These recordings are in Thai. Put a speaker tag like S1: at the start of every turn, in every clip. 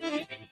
S1: Thank you.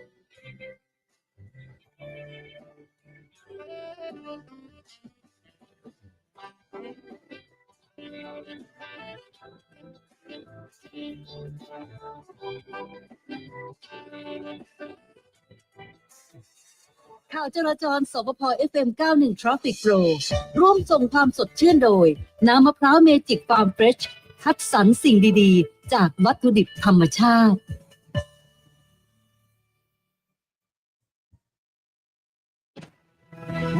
S1: ข่าวจราจรสปพ FM 91 Traffic Pro ร่วมส่งความสดชื่นโดย น้ำมะพร้าวเมจิกฟาร์มเฟรชคัดสรรสิ่งดีๆ จากวัตถุดิบธรรมชาติ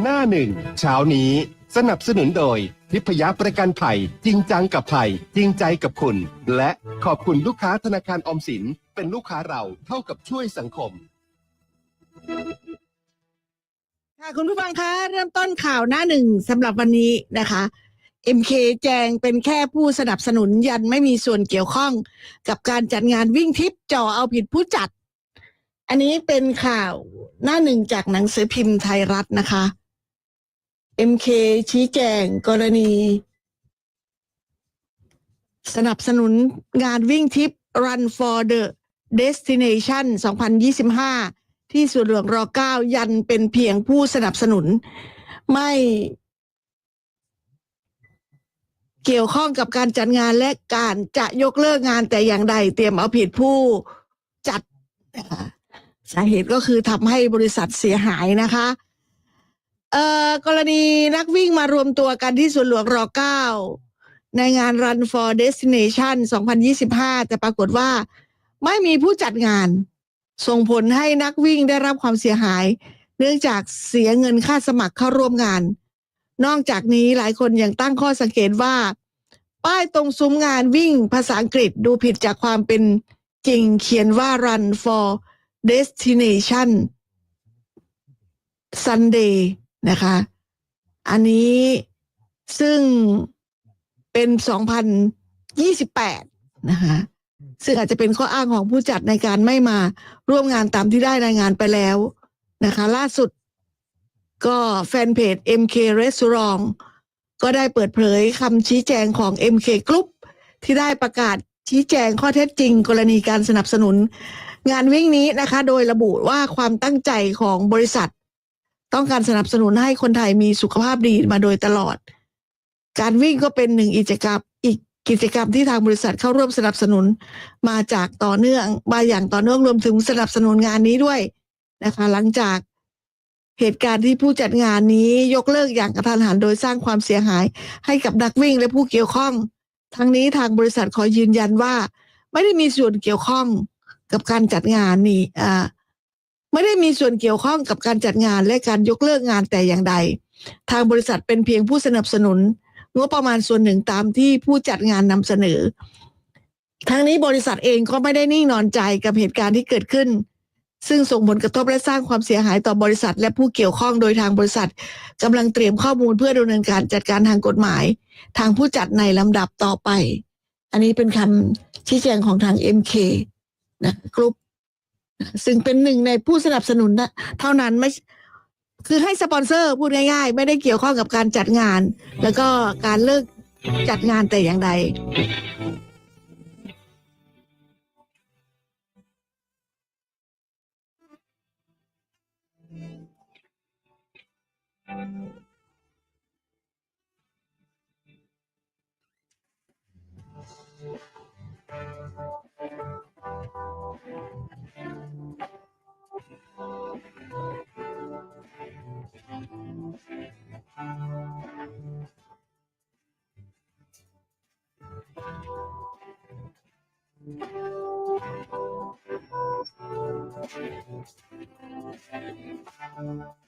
S2: หน้าหนึ่งเช้านี้ สนับสนุนโดยทิพยประกันภัย จริงจังกับภัย จริงใจกับคุณ และขอบคุณลูกค้าธนาคารออมสิน เป็นลูกค้าเราเท่ากับช่วยสังคม
S3: ค่ะคุณผู้ฟังคะเริ่มต้นข่าวหน้าหนึ่งสำหรับวันนี้นะคะ MK แจงเป็นแค่ผู้สนับสนุนยันไม่มีส่วนเกี่ยวข้อง กับการจัดงานวิ่งทิปจ่อเอาผิดผู้จัด อันนี้เป็นข่าวหน้าหนึ่งจากหนังสือพิมพ์ไทยรัฐนะคะ MK ชี้แจงกรณี สนับสนุนงานวิ่งทิป Run for the Destination 2025 ที่สวนหลวงรอเก้ายันเป็นเพียงผู้สนับสนุน ไม่เกี่ยวข้องกับการจัดงานและการจะยกเลิกงานแต่อย่างใด เตรียมเอาผิดผู้จัดสาเหตุก็คือทำให้บริษัทเสียหายนะคะ เอ่อกรณีนักวิ่งมารวมตัวกันที่สวนหลวงรอเก้าในงาน Run for Destination 2025 แต่ปรากฏว่าไม่มีผู้จัดงาน ส่งผลให้นักวิ่งได้รับความเสียหาย เนื่องจากเสียเงินค่าสมัครเข้าร่วมงาน นอกจากนี้หลายคนยังตั้งข้อสังเกตว่า ป้ายตรงซุ้มงานวิ่งภาษาอังกฤษดูผิดจากความเป็นจริงเขียนว่า Run for Destination Sunday นะคะ อันนี้ซึ่งเป็น 2028 นะคะ ซึ่งอาจจะเป็นข้ออ้างของผู้จัดในการไม่มาร่วมงานตามที่ได้รายงานไปแล้วนะคะ ล่าสุดก็แฟนเพจ MK Restaurant ก็ได้เปิดเผยคำชี้แจงของ MK Group ที่ได้ประกาศชี้แจงข้อเท็จจริง กรณีการสนับสนุน งานวิ่งนี้นะคะ โดยระบุว่าความตั้งใจของบริษัท ต้องการสนับสนุนให้คนไทยมีสุขภาพดีมาโดยตลอด การวิ่งก็เป็นหนึ่งกิจกรรมอีกกิจกรรมที่ทางบริษัทเข้าร่วมสนับสนุนมาจากต่อเนื่องมาอย่างต่อเนื่องรวมถึงสนับสนุนงานนี้ด้วยนะคะ หลังจากเหตุการณ์ที่ผู้จัดงานนี้ยกเลิกอย่างกระทันหันโดยสร้างความเสียหาย ให้กับนักวิ่งและผู้เกี่ยวข้อง ทั้งนี้ทางบริษัทขอยืนยันว่า ไม่ได้มีส่วนเกี่ยวข้องกับการจัดงานนี้อ่า ไม่ได้มีส่วนเกี่ยวข้องกับการจัดงานและการยกเลิกงานแต่อย่างใด ทางบริษัทเป็นเพียงผู้สนับสนุนงบประมาณส่วนหนึ่งตามที่ผู้จัดงานนำเสนอ ทั้งนี้บริษัทเองก็ไม่ได้นิ่งนอนใจกับเหตุการณ์ที่เกิดขึ้น ซึ่งส่งผลกระทบและสร้างความเสียหายต่อบริษัท และผู้เกี่ยวข้องโดยทางบริษัทกำลังเตรียมข้อมูลเพื่อดำเนินการจัดการทางกฎหมาย ทางผู้จัดในลำดับต่อไป อันนี้เป็นคำชี้แจงของทาง MK นะกรุ๊ป ซึ่งเป็นหนึ่งในผู้สนับสนุนนะเท่านั้นไม่คือให้สปอนเซอร์พูดง่ายๆ ไม่ได้เกี่ยวข้องกับการจัดงาน แล้วก็การเลิกจัดงานแต่อย่างใด ดู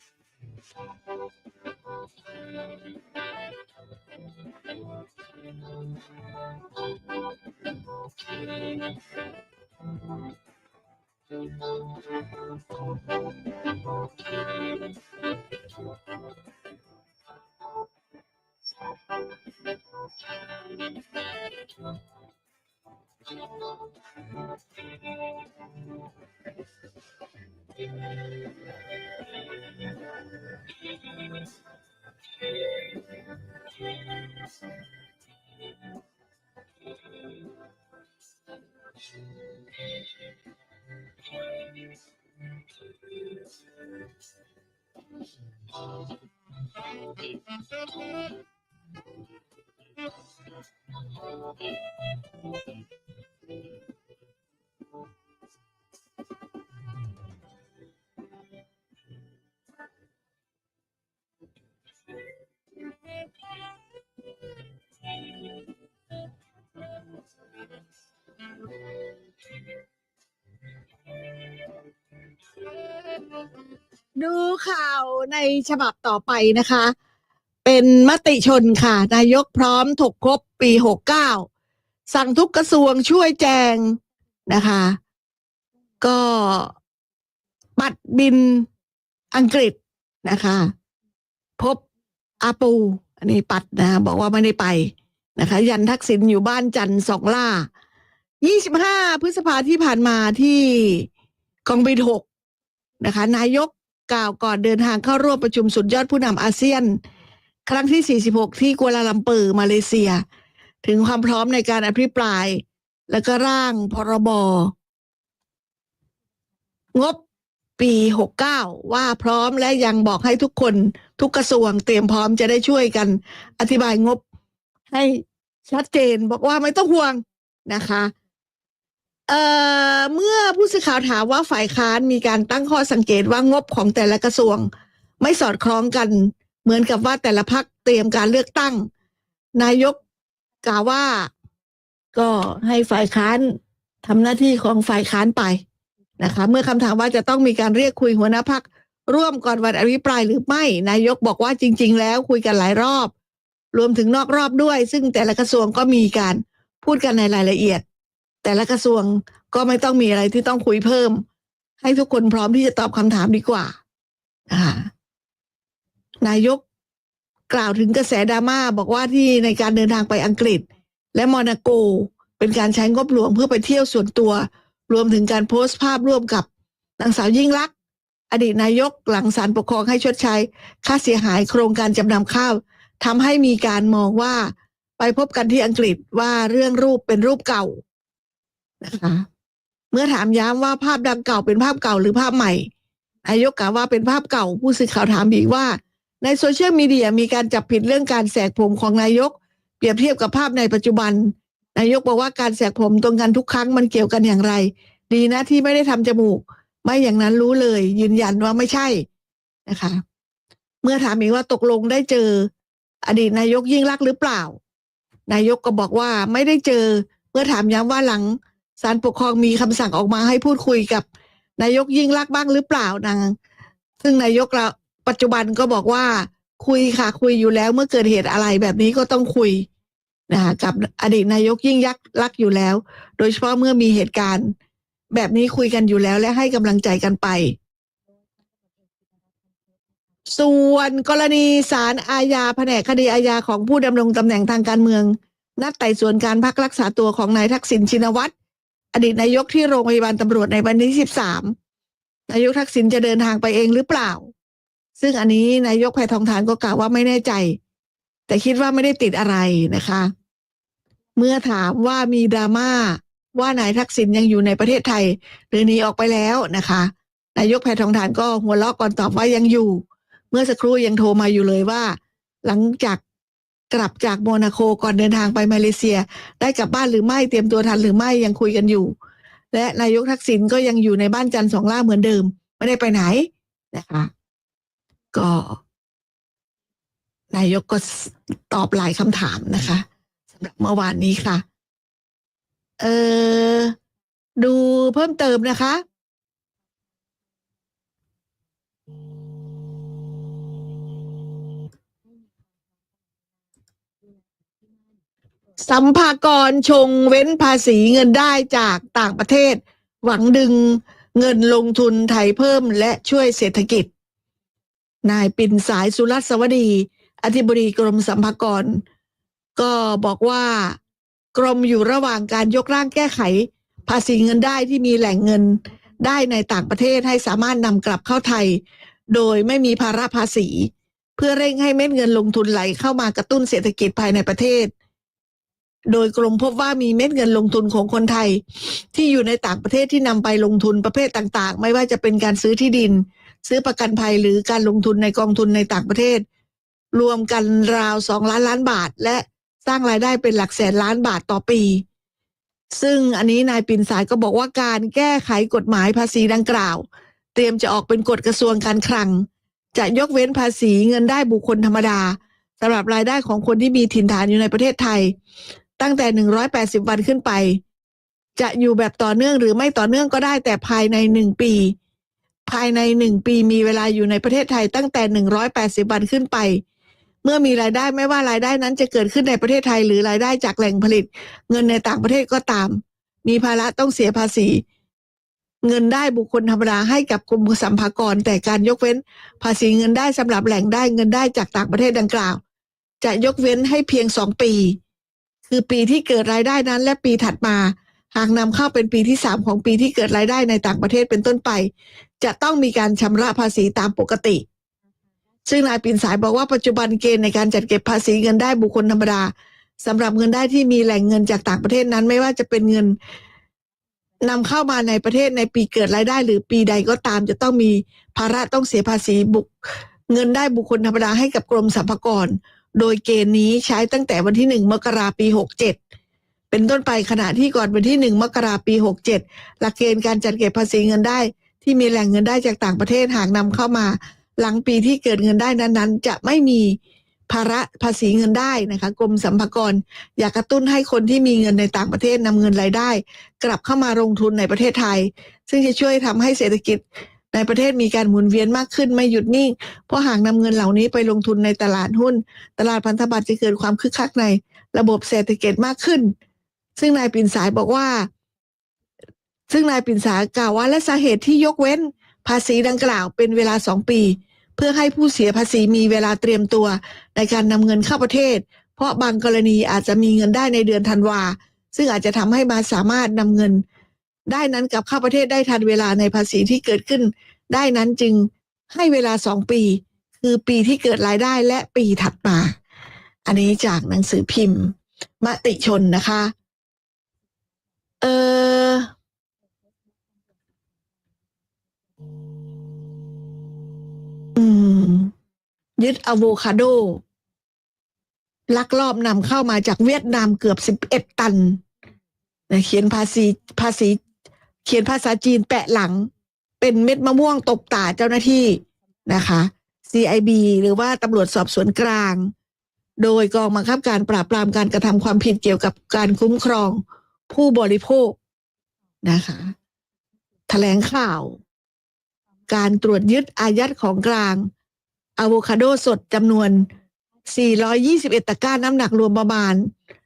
S3: Thank you. ฉบับต่อไปนะคะ เป็นมติชนค่ะ นายกพร้อมถกครบปีหกเก้าสั่งทุกกระทรวงช่วยแจงนะคะ ก็บัตรบินอังกฤษนะคะ พบอาปู อันนี้ปัดนะ บอกว่าไม่ได้ไปนะคะ ยันทักษิณอยู่บ้านจันทร์สองล่า25พฤษภาที่ผ่านมาที่กองบินหกนะคะ นายก กล่าวก่อนเดินทางเข้าร่วมประชุมสุดยอดผู้นำอาเซียน ครั้งที่ 46 ที่กัวลาลัมเปอร์มาเลเซีย ถึงความพร้อมในการอภิปราย แล้วก็ร่างพรบงบปี 69 ว่าพร้อมและยังบอกให้ทุกคนทุกกระทรวงเตรียมพร้อมจะได้ช่วยกัน อธิบายงบให้ชัดเจนบอกว่าไม่ต้องห่วงนะคะ อเมื่อผู้สื่อข่าวถามว่าฝ่ายค้านมีการตั้งข้อสังเกตว่างบของแต่ละกระทรวง ไม่สอดคล้องกัน เหมือนกับว่าแต่ละพักเตรียมการเลือกตั้ง นายกกล่าวว่า ก็ให้ฝ่ายค้านทำหน้าที่ของฝ่ายค้านไปนะคะ เมื่อคำถามว่าจะต้องมีการเรียกคุยหัวหน้าพักร่วมก่อนวันอภิปรายหรือไม่ นายกบอกว่าจริง ๆ แล้วคุยกันหลายรอบ รวมถึงนอกรอบด้วย ซึ่งแต่ละกระทรวงก็มีการพูดกันในรายละเอียด แต่ละกระทรวงก็ไม่ต้องมีอะไรที่ต้องคุยเพิ่ม ให้ทุกคนพร้อมที่จะตอบคำถามดีกว่านะคะนายกกล่าวถึงกระแสดราม่าบอกว่าที่ในการเดินทางไปอังกฤษ และมอนาโก เป็นการใช้งบหลวงเพื่อไปเที่ยวส่วนตัว รวมถึงการโพสต์ภาพร่วมกับนางสาวยิ่งลักษณ์อดีตนายกหลังศาลปกครองให้ชดใช้ ค่าเสียหายโครงการจำนำข้าวทำให้มีการมองว่าไปพบกันที่อังกฤษว่าเรื่องรูปเป็นรูปเก่า นะคะ เมื่อถามย้ำว่าภาพดังเก่าเป็นภาพเก่าหรือภาพใหม่นายกกล่าวว่าเป็นภาพเก่า ผู้สื่อข่าวถามอีกว่า ในโซเชียลมีเดียมีการจับผิดเรื่องการแสกผมของนายก เปรียบเทียบกับภาพในปัจจุบัน นายกบอกว่าการแสกผมตรงกันทุกครั้งมันเกี่ยวกันอย่างไร ดีนะที่ไม่ได้ทำจมูก ไม่อย่างนั้นรู้เลย ยืนยันว่าไม่ใช่นะคะ เมื่อถามอีกว่าตกลงได้เจอ อดีตนายกยิ่งรักหรือเปล่า นายกก็บอกว่าไม่ได้เจอ เมื่อถามย้ำว่าหลัง ศาลปกครองมีคำสั่งออกมาให้พูดคุยกับ นายกยิ่งรักษณ์บ้างหรือเปล่านางซึ่งนายกเราปัจจุบันก็บอกว่าคุยค่ะ คุยอยู่แล้วเมื่อเกิดเหตุอะไรแบบนี้ก็ต้องคุยนะคะกับอดีตนายกยิ่งยักษ์รักษณ์อยู่แล้ว โดยเฉพาะเมื่อมีเหตุการณ์ แบบนี้คุยกันอยู่แล้วและให้กำลังใจกันไป ส่วนกรณีศาลอาญาแผนกคดีอาญาของผู้ดำรงตำแหน่งทางการเมือง นัดไต่สวนการพักรักษาตัวของนายทักษิณชินวัตร อดีตนายกที่โรงพยาบาลตำรวจในวันที่13นายกทักษิณจะเดินทางไปเองหรือเปล่า ซึ่งอันนี้นายกแพทองทานก็กล่าวว่าไม่แน่ใจ แต่คิดว่าไม่ได้ติดอะไรนะคะ เมื่อถามว่ามีดราม่าว่านายทักษิณยังอยู่ในประเทศไทย หรือหนีออกไปแล้วนะคะ นายกแพทองทานก็หัวเราะก่อนตอบว่ายังอยู่ เมื่อสักครู่ยังโทรมาอยู่เลยว่า หลังจาก กลับจากโมนาโคก่อนเดินทางไปมาเลเซีย ได้กลับบ้านหรือไม่เตรียมตัวทันหรือไม่ยังคุยกันอยู่ และนายกทักษิณก็ยังอยู่ในบ้านจันทร์สองล่าเหมือนเดิม ไม่ได้ไปไหนนะคะ ก็ นายกก็ตอบหลายคำถามนะคะสำหรับเมื่อวานนี้ค่ะ เออดูเพิ่มเติมนะคะ สัมภากรชงเว้นภาษีเงินได้จากต่างประเทศ หวังดึงเงินลงทุนไทยเพิ่มและช่วยเศรษฐกิจ นายปินสายสุรัสวดี อธิบดีกรมสัมภากร ก็บอกว่ากรมอยู่ระหว่างการยกร่างแก้ไข ภาษีเงินได้ที่มีแหล่งเงินได้ในต่างประเทศให้สามารถนำกลับเข้าไทย โดยไม่มีภาระภาษี เพื่อเร่งให้เม็ดเงินลงทุนไหลเข้ามากระตุ้นเศรษฐกิจภายในประเทศ โดยกรมพบว่ามีเม็ดเงินลงทุนของคนไทย ที่อยู่ในต่างประเทศที่นำไปลงทุนประเภทต่างๆ ไม่ว่าจะเป็นการซื้อที่ดิน ซื้อประกันภัยหรือการลงทุนในกองทุนในต่างประเทศ รวมกันราวสองล้านล้านบาท และสร้างรายได้เป็นหลักแสนล้านบาทต่อปี ซึ่งอันนี้นายปินสายก็บอกว่าการแก้ไขกฎหมายภาษีดังกล่าว เตรียมจะออกเป็นกฎกระทรวงการคลัง จะยกเว้นภาษีเงินได้บุคคลธรรมดาสำหรับรายได้ของคนที่มีถิ่นฐานอยู่ในประเทศไทย ตั้งแต่ 180 วันขึ้นไป จะอยู่แบบต่อเนื่องหรือไม่ต่อเนื่องก็ได้แต่ภายในหนึ่งปี ภายในหนึ่งปีมีเวลาอยู่ในประเทศไทยตั้งแต่ 180 วันขึ้นไป เมื่อมีรายได้ไม่ว่ารายได้นั้นจะเกิดขึ้นในประเทศไทย หรือรายได้จากแหล่งผลิต เงินในต่างประเทศก็ตาม มีภาระต้องเสียภาษี เงินได้บุคคลธรรมดาให้กับกรมสัมภากรแต่การยกเว้น ภาษีเงินได้สำหรับแหล่งได้เงินได้จากต่างประเทศดังกล่าว จะยกเว้นให้เพียงสองปี คือปีที่เกิดรายได้นั้น และปีถัดมา หากนำเข้าเป็นปีที่สามของปีที่เกิดรายได้ในต่างประเทศเป็นต้นไป จะต้องมีการชำระภาษีตามปกติ ซึ่งนายปินสายบอกว่าปัจจุบันเกณฑ์ในการจัดเก็บภาษีเงินได้บุคคลธรรมดาสำหรับเงินได้ที่มีแหล่งเงินจากต่างประเทศนั้นไม่ว่าจะเป็นเงินนำเข้ามาในประเทศในปีเกิดรายได้ หรือปีใดก็ตามจะต้องมีภาระต้องเสียภาษีบุคเงินได้บุคคลธรรมดาให้กับกรมสรรพากร โดยเกณฑ์นี้ใช้ตั้งแต่วันที่หนึ่งมกราปีหกเจ็ดเป็นต้นไปขณะที่ก่อนวันที่หนึ่งมกราปีหกเจ็ดหลักเกณฑ์การจัดเก็บภาษีเงินได้ ที่มีแหล่งเงินได้จากต่างประเทศหากนำเข้ามา หลังปีที่เกิดเงินได้นั้นๆ จะไม่มีภาระภาษีเงินได้นะคะกรมสรรพากรอยากกระตุ้นให้คนที่มีเงินในต่างประเทศนำเงินรายได้ กลับเข้ามาลงทุนในประเทศไทย ซึ่งจะช่วยทำให้เศรษฐกิจ ในประเทศมีการหมุนเวียนมากขึ้นไม่หยุดนิ่ง เพราะหากนำเงินเหล่านี้ไปลงทุนในตลาดหุ้น ตลาดพันธบัตรจะเกิดความคึกคักในระบบเศรษฐกิจมากขึ้น ซึ่งนายปิ่นสายบอกว่า ซึ่งนายปิ่นสายกล่าวว่าและสาเหตุที่ยกเว้นภาษีดังกล่าวเป็นเวลาสองปี เพื่อให้ผู้เสียภาษีมีเวลาเตรียมตัว ในการนำเงินเข้าประเทศ เพราะบางกรณีอาจจะมีเงินได้ในเดือนธันวาซึ่งอาจจะทำให้มาสามารถนำเงิน ได้นั้นกลับเข้าประเทศได้ทันเวลาในภาษีที่เกิดขึ้น ได้นั้นจึงให้เวลาสองปี คือปีที่เกิดรายได้และปีถัดมา อันนี้จากหนังสือพิมพ์ มติชนนะคะเออยึดอะโวคาโด ลักลอบนำเข้ามาจากเวียดนามเกือบสิบเอ็ดตันนะเขียนภาษีภาษี เขียนภาษาจีนแปะหลัง เป็นเม็ดมะม่วงตบตาเจ้าหน้าที่นะคะ CIB หรือว่าตำรวจสอบสวนกลาง โดยกองบังคับการปราบปรามการกระทำความผิดเกี่ยวกับการคุ้มครองผู้บริโภคนะคะแถลงข่าว การตรวจยึดอายัดของกลางอะโวคาโดสดจำนวน 421 ตะกร้าน้ำหนักรวมประมาณ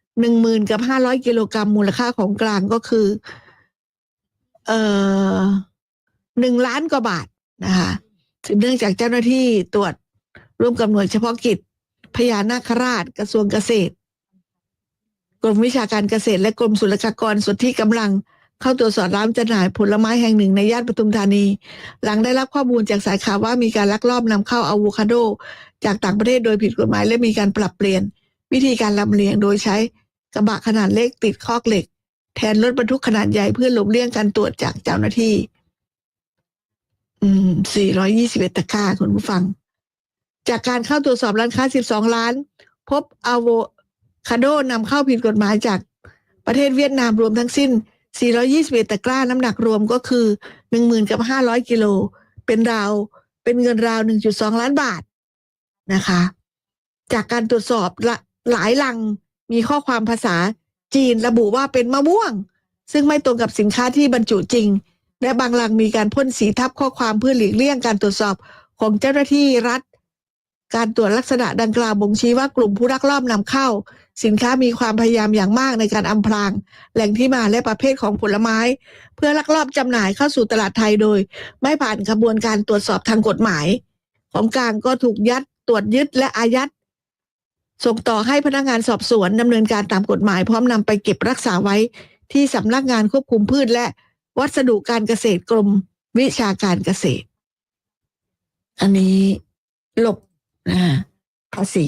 S3: 10,000 กับ 500 กิโลกรัมมูลค่าของกลางก็คือ เอ่อหนึ่งล้านกว่าบาทนะคะเนื่องจากเจ้าหน้าที่ตรวจร่วมกับหน่วยเฉพาะกิจพญานาคราชกระทรวงเกษตรกรมวิชาการเกษตรและกรมศุลกากรส่วนที่กำลังเข้าตรวจสอบร้านจำหน่ายผลไม้แห่งหนึ่งในย่านปทุมธานี หลังได้รับข้อมูลจากสายข่าวว่ามีการลักลอบนำเข้าอะโวคาโด จากต่างประเทศโดยผิดกฎหมายและมีการปรับเปลี่ยน วิธีการลำเลียงโดยใช้กระบะขนาดเล็กติดคอกเหล็ก แทนรถบรรทุกขนาดใหญ่เพื่อหลบเลี่ยงการตรวจจากเจ้าหน้าที่ อืม 421 ตะกร้าคุณผู้ฟัง จากการเข้าตรวจสอบร้านค้า 12ล้าน พบอะโวคาโดนำเข้าผิดกฎหมายจากประเทศเวียดนามรวมทั้งสิ้น 421 ตะกร้าน้ำหนักรวมก็คือ 10,000กับ500 กิโล เป็นราว เป็นเงินราว 1.2 ล้านบาทนะคะ จากการตรวจสอบหลายลังมีข้อความภาษา จีนระบุว่าเป็นมะม่วง ซึ่งไม่ตรงกับสินค้าที่บรรจุจริง และบางลังมีการพ่นสีทับข้อความเพื่อหลีกเลี่ยงการตรวจสอบของเจ้าหน้าที่รัฐ การตรวจลักษณะดังกล่าวบ่งชี้ว่ากลุ่มผู้ลักลอบนำเข้า สินค้ามีความพยายามอย่างมากในการอำพราง แหล่งที่มาและประเภทของผลไม้ เพื่อลักลอบจำหน่ายเข้าสู่ตลาดไทยโดย ไม่ผ่านกระบวนการตรวจสอบทางกฎหมาย ของกลางก็ถูกยัดตรวจยึดและอายัด ส่งต่อให้พนักงานสอบสวนดำเนินการตามกฎหมาย พร้อมนำไปเก็บรักษาไว้ที่สำนักงานควบคุมพืชและวัสดุการเกษตรกรมวิชาการเกษตร อันนี้หลบนะภาษี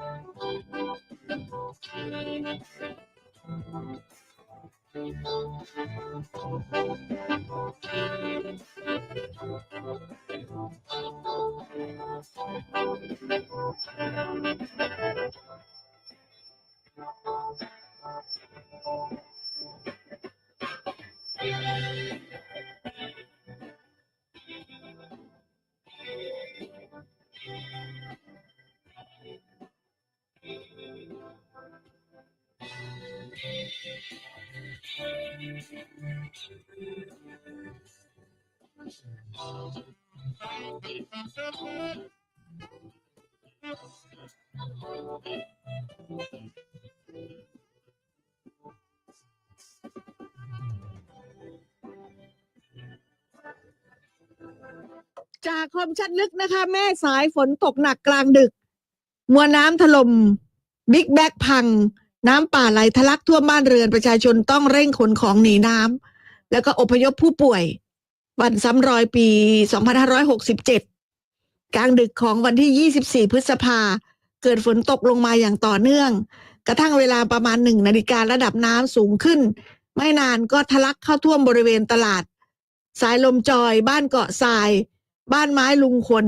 S3: จากคมชัดลึกนะคะ แม่สายฝนตกหนักกลางดึก มวลน้ำถล่มบิ๊กแบกพัง น้ำป่าไหลทะลักท่วมบ้านเรือนประชาชนต้องเร่งขนของหนีน้ำแล้วก็อพยพผู้ป่วย วันซ้ำรอยปี 2567 กลางดึกของวันที่ 24 พฤษภา เกิดฝนตกลงมาอย่างต่อเนื่อง กระทั่งเวลาประมาณหนึ่งนาฬิการะดับน้ำสูงขึ้น ไม่นานก็ทะลักเข้าท่วมบริเวณตลาด สายลมจอยบ้านเกาะทราย บ้านไม้ลุงขน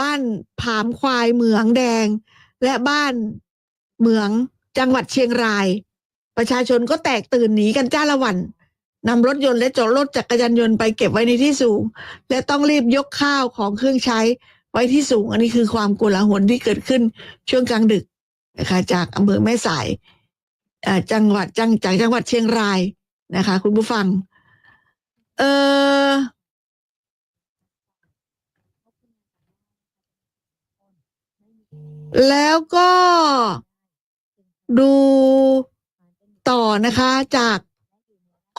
S3: บ้านผามควายเหมืองแดง และบ้านเหมืองจังหวัดเชียงราย ประชาชนก็แตกตื่นหนีกันจ้าละวันนำรถยนต์และจอดรถจักรยานยนต์ไปเก็บไว้ในที่สูง และต้องรีบยกข้าวของเครื่องใช้ไว้ที่สูง อันนี้คือความโกลาหลที่เกิดขึ้นช่วงกลางดึกนะคะจากอำเภอแม่สายจังหวัดจังจากจังหวัดเชียงรายนะคะ คุณผู้ฟัง เออ แล้วก็ดูต่อนะคะจาก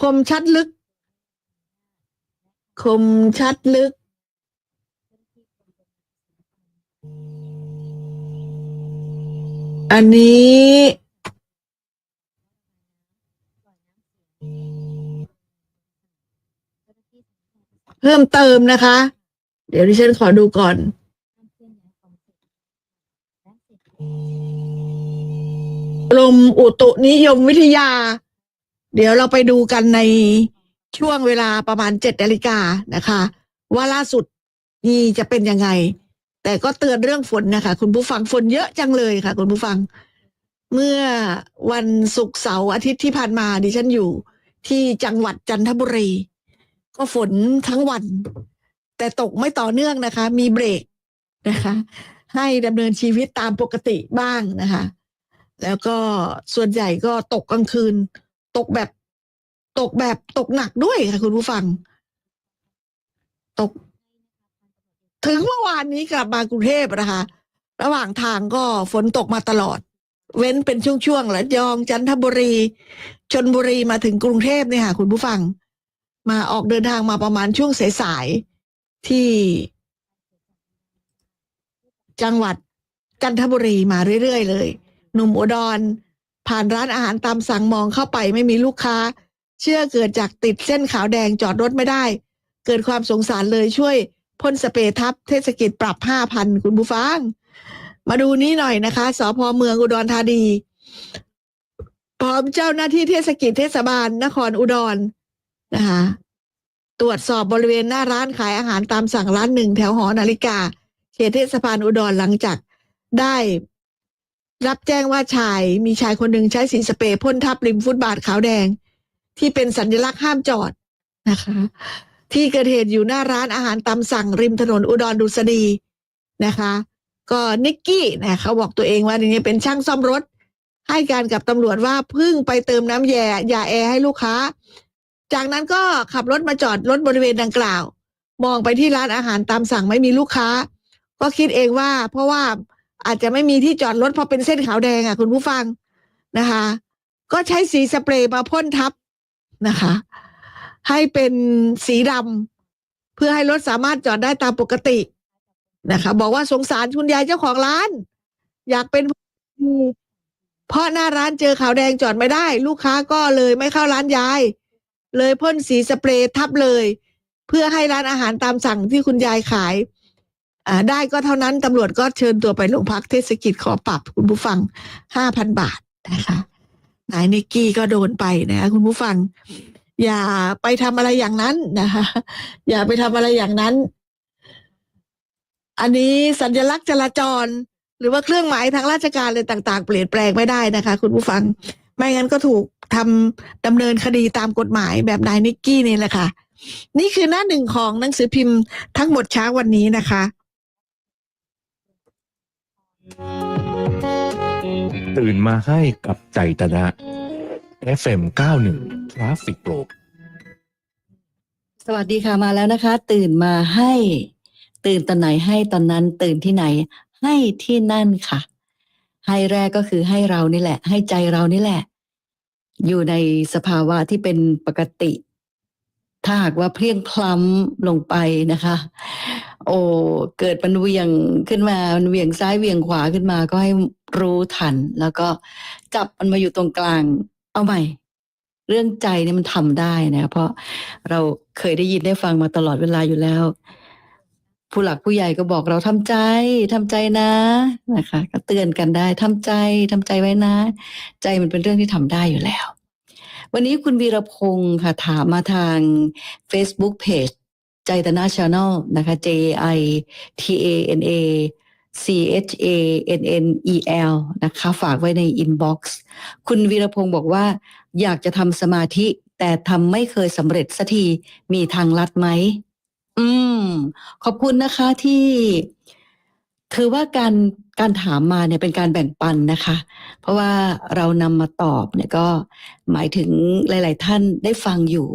S3: คมชัดลึก คมชัดลึก อันนี้ เพิ่มเติมนะคะ เดี๋ยวดิฉันขอดูก่อน กรมอุตุนิยมวิทยา เดี๋ยวเราไปดูกันในช่วงเวลาประมาณเจ็ดนาฬิกานะคะ ว่าล่าสุดนี่จะเป็นยังไง แต่ก็เตือนเรื่องฝนนะคะ คุณผู้ฟังฝนเยอะจังเลยค่ะ คุณผู้ฟัง เมื่อวันศุกร์เสาร์อาทิตย์ที่ผ่านมาดิฉันอยู่ที่จังหวัดจันทบุรี ก็ฝนทั้งวัน แต่ตกไม่ต่อเนื่องนะคะ มีเบรกนะคะ ให้ดำเนินชีวิตตามปกติบ้างนะคะ แล้วก็ส่วนใหญ่ก็ตกกลางคืน ตกแบบตกแบบตกหนักด้วยค่ะคุณผู้ฟัง ตก ถึงเมื่อวานนี้กลับมากรุงเทพนะคะ ระหว่างทางก็ฝนตกมาตลอด เว้นเป็นช่วงๆระยองจันทบุรีชนบุรีมาถึงกรุงเทพเนี่ยค่ะ คุณผู้ฟัง มาออกเดินทางมาประมาณช่วงสายๆที่ จังหวัดจันทบุรีมาเรื่อยๆเลย หนุ่มอุดร ผ่านร้านอาหารตามสั่งมองเข้าไปไม่มีลูกค้า เชื่อเกิดจากติดเส้นขาวแดงจอดรถไม่ได้ เกิดความสงสารเลยช่วยพ่นสเปรย์ทับเทศกิจปรับห้าพันคุณผู้ฟัง มาดูนี้หน่อยนะคะสพเมืองอุดรธานี พร้อมเจ้าหน้าที่เทศกิจเทศบาลนครอุดรนะคะตรวจสอบบริเวณหน้าร้านขายอาหารตามสั่งร้านหนึ่งแถวหอนาฬิกา เขตเทศบาลอุดรหลังจากได้ รับแจ้งว่าชายมีชายคนหนึ่งใช้สีสเปรย์พ่นทับริมฟุตบาทขาวแดง ที่เป็นสัญลักษณ์ห้ามจอดนะคะ ที่เกิดเหตุอยู่หน้าร้านอาหารตามสั่งริมถนนอุดรดุษฎีนะคะ ก็นิกกี้นะเขาบอกตัวเองว่านี่เป็นช่างซ่อมรถ ให้การกับตำรวจว่าเพิ่งไปเติมน้ำแย่ยาแอร์ให้ลูกค้า จากนั้นก็ขับรถมาจอดรถบริเวณดังกล่าว มองไปที่ร้านอาหารตามสั่งไม่มีลูกค้า ก็คิดเองว่าเพราะว่า อาจจะไม่มีที่จอดรถเพราะเป็นเส้นขาวแดงอะ คุณผู้ฟังนะคะ ก็ใช้สีสเปรย์มาพ่นทับนะคะ ให้เป็นสีดำเพื่อให้รถสามารถจอดได้ตามปกตินะคะ บอกว่าสงสารคุณยายเจ้าของร้าน อยากเป็นเพราะหน้าร้านเจอขาวแดงจอดไม่ได้ ลูกค้าก็เลยไม่เข้าร้านยาย เลยพ่นสีสเปรย์ทับเลย เพื่อให้ร้านอาหารตามสั่งที่คุณยายขาย ได้ก็เท่านั้นตำรวจก็เชิญตัวไปโรงพักเทศกิจขอปรับคุณผู้ฟังห้าพันบาทนะคะนายนิกกี้ก็โดนไปนะคะคุณผู้ฟัง อย่าไปทำอะไรอย่างนั้นนะคะ อย่าไปทำอะไรอย่างนั้น อันนี้สัญลักษณ์จราจร หรือว่าเครื่องหมายทางราชการอะไรต่าง ๆ เปลี่ยนแปลงไม่ได้นะคะ คุณผู้ฟัง ไม่งั้นก็ถูกทำดำเนินคดีตามกฎหมายแบบนายนิกกี้นี่แหละค่ะ นี่คือหน้าหนึ่งของหนังสือพิมพ์ทั้งหมดเช้าวันนี้นะคะ
S4: ตื่นมาให้กับใจตนะ FM 91 Traffic Pro
S1: สวัสดีค่ะมาแล้วนะคะ ตื่นมาให้ ตื่นตอนไหนให้ตอนนั้น ตื่นที่ไหน ให้ที่นั่นค่ะ ให้แรกก็คือให้เรานี่แหละ ให้ใจเรานี่แหละ อยู่ในสภาวะที่เป็นปกติ ถ้าหากว่าเพียงพล้ำลงไปนะคะ โอ้เกิดมันเวียงขึ้นมามันเวียงซ้ายเวียงขวาขึ้นมาก็ให้รู้ทัน แล้วก็จับมันมาอยู่ตรงกลาง เอาใหม่ เรื่องใจเนี่ยมันทำได้นะเพราะเราเคยได้ยินได้ฟังมาตลอดเวลาอยู่แล้ว ผู้หลักผู้ใหญ่ก็บอกเราทำใจทำใจนะนะคะ ก็เตือนกันได้ทำใจทำใจไว้นะ ใจมันเป็นเรื่องที่ทำได้อยู่แล้ว วันนี้คุณวีรพงศ์ค่ะถามมาทาง Facebook Page ใจตนาชาแนลนะคะ J I T A N A C H A N N E L นะคะ ฝากไว้ในอินบ็อกซ์คุณวีรพงศ์บอกว่า อยากจะทำสมาธิ แต่ทำไม่เคยสำเร็จสักทีมีทางลัดไหม อืม ขอบคุณนะคะที่ ถือว่าการ การถามมาเนี่ยเป็นการแบ่งปันนะคะ เพราะว่าเรานำมาตอบเนี่ยก็หมายถึงหลาย ๆ ท่านได้ฟังอยู่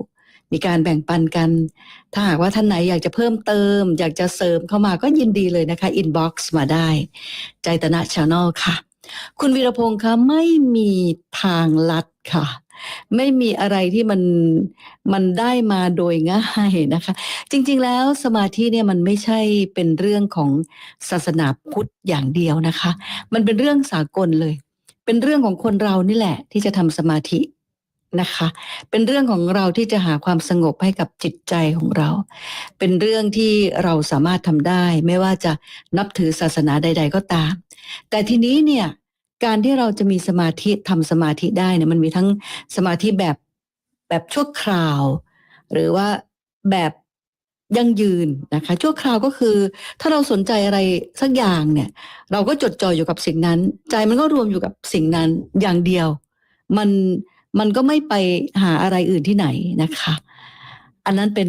S1: มีการแบ่งปันกัน ถ้าหากว่าท่านไหนอยากจะเพิ่มเติม อยากจะเสริมเข้ามาก็ยินดีเลยนะคะอินบ็อกซ์มาได้ ใจตนะชาแนลค่ะ คุณวีรพงศ์คะไม่มีทางลัดค่ะ ไม่มีอะไรที่มันมันได้มาโดยง่ายนะคะ จริงๆแล้วสมาธิเนี่ยมันไม่ใช่เป็นเรื่องของศาสนาพุทธอย่างเดียวนะคะ มันเป็นเรื่องสากลเลย เป็นเรื่องของคนเรานี่แหละ ที่จะทำสมาธินะคะ เป็นเรื่องของเราที่จะหาความสงบให้กับจิตใจของเรา เป็นเรื่องที่เราสามารถทำได้ ไม่ว่าจะนับถือศาสนาใด ๆ ก็ตาม แต่ทีนี้เนี่ย การที่เราจะมีสมาธิทำสมาธิได้เนี่ยมันมีทั้งสมาธิแบบแบบชั่วคราว หรือว่าแบบยั่งยืนนะคะ ชั่วคราวก็คือ ถ้าเราสนใจอะไรสักอย่างเนี่ย เราก็จดจ่ออยู่กับสิ่งนั้น ใจมันก็รวมอยู่กับสิ่งนั้นอย่างเดียว มันมันก็ไม่ไปหาอะไรอื่นที่ไหนนะคะ อันนั้นเป็น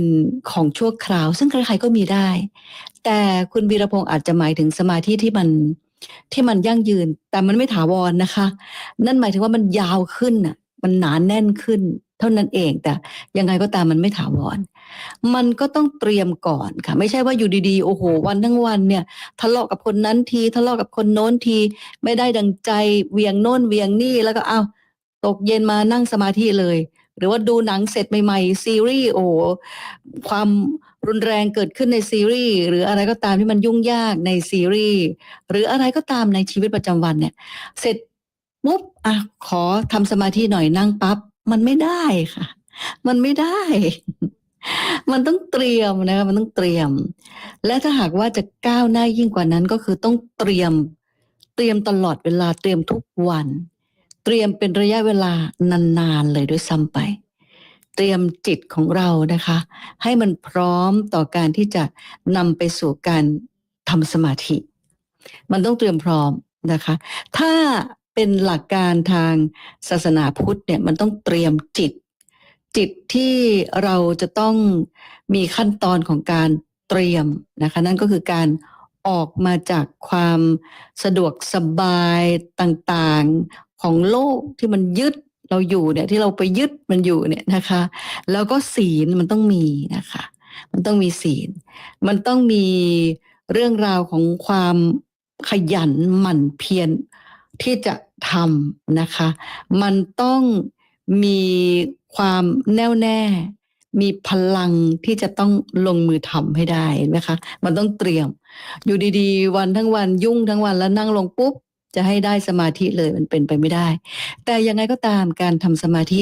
S1: ของชั่วคราว ซึ่งใครๆก็มีได้ แต่คุณวีรพงศ์อาจจะหมายถึงสมาธิที่มัน ที่มันยั่งยืน แต่มันไม่ถาวรนะคะ นั่นหมายถึงว่ามันยาวขึ้นน่ะ มันหนานแน่นขึ้น เท่านั้นเองแต่ยังไงก็ตามมันไม่ถาวร มันก็ต้องเตรียมก่อนค่ะ ไม่ใช่ว่าอยู่ดีๆโอ้โห วันทั้งวันเนี่ย ทะเลาะกับคนนั้นที ทะเลาะกับคนโน้นที ไม่ได้ดังใจเวียงโน่นเวียงนี่แล้วก็เอาตกเย็นมานั่งสมาธิเลย หรือว่าดูหนังเสร็จใหม่ๆซีรีส์โอ้ความรุนแรงเกิดขึ้นในซีรีส์หรืออะไรก็ตามที่มันยุ่งยากในซีรีส์หรืออะไรก็ตามในชีวิตประจำวันเนี่ย เสร็จปุ๊บอะขอทำสมาธิหน่อยนั่งปั๊บมันไม่ได้ค่ะ มันไม่ได้ มันต้องเตรียมนะคะมันต้องเตรียม และถ้าหากว่าจะก้าวหน้ายิ่งกว่านั้นก็คือต้องเตรียมเตรียมตลอดเวลาเตรียมทุกวัน เตรียมเป็นระยะเวลานานๆเลยด้วยซ้ำไป เตรียมจิตของเรานะคะ ให้มันพร้อมต่อการที่จะนำไปสู่การทำสมาธิ มันต้องเตรียมพร้อมนะคะ ถ้าเป็นหลักการทางศาสนาพุทธเนี่ยมันต้องเตรียมจิต จิตที่เราจะต้องมีขั้นตอนของการเตรียมนะคะนั่นก็คือการออกมาจากความสะดวกสบายต่างๆ ของโลกที่มันยึดเราอยู่เนี่ยที่เราไปยึดมันอยู่เนี่ยนะคะ แล้วก็ศีลมันต้องมีนะคะ มันต้องมีศีล มันต้องมีเรื่องราวของความขยันหมั่นเพียรที่จะทำนะคะ มันต้องมีความแน่วแน่ มีพลังที่จะต้องลงมือทำให้ได้เห็นไหมคะ มันต้องเตรียม อยู่ดีๆ วันทั้งวันยุ่งทั้งวันแล้วนั่งลงปุ๊บ จะให้ได้สมาธิเลยมันเป็นไปไม่ได้ แต่ยังไงก็ตามการทำสมาธิ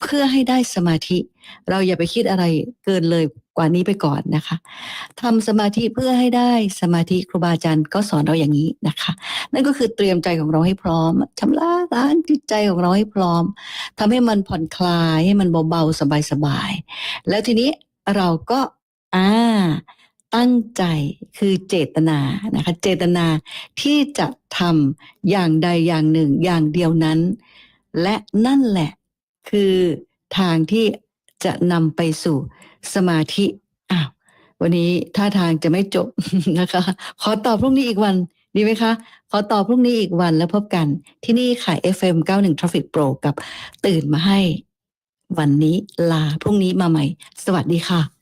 S1: เพื่อให้ได้สมาธิ เราอย่าไปคิดอะไรเกินเลยกว่านี้ไปก่อนนะคะทำสมาธิเพื่อให้ได้สมาธิครูบาอาจารย์ก็สอนเราอย่างนี้นะคะ นั่นก็คือเตรียมใจของเราให้พร้อมชำระล้างจิตใจของเราให้พร้อมทำให้มันผ่อนคลายให้มันเบาๆสบายๆแล้วทีนี้เราก็อ่า ตั้งใจคือเจตนานะคะ เจตนาที่จะทำอย่างใดอย่างหนึ่งอย่างเดียวนั้น และนั่นแหละคือทางที่จะนำไปสู่สมาธิอ้าววันนี้ท่าทางจะไม่จบนะคะ ขอตอบพรุ่งนี้อีกวันดีไหมคะ ขอตอบพรุ่งนี้อีกวันแล้วพบกันที่นี่ค่ะ FM 91 Traffic Pro กับตื่นมาให้ วันนี้ลาพรุ่งนี้มาใหม่ สวัสดีค่ะ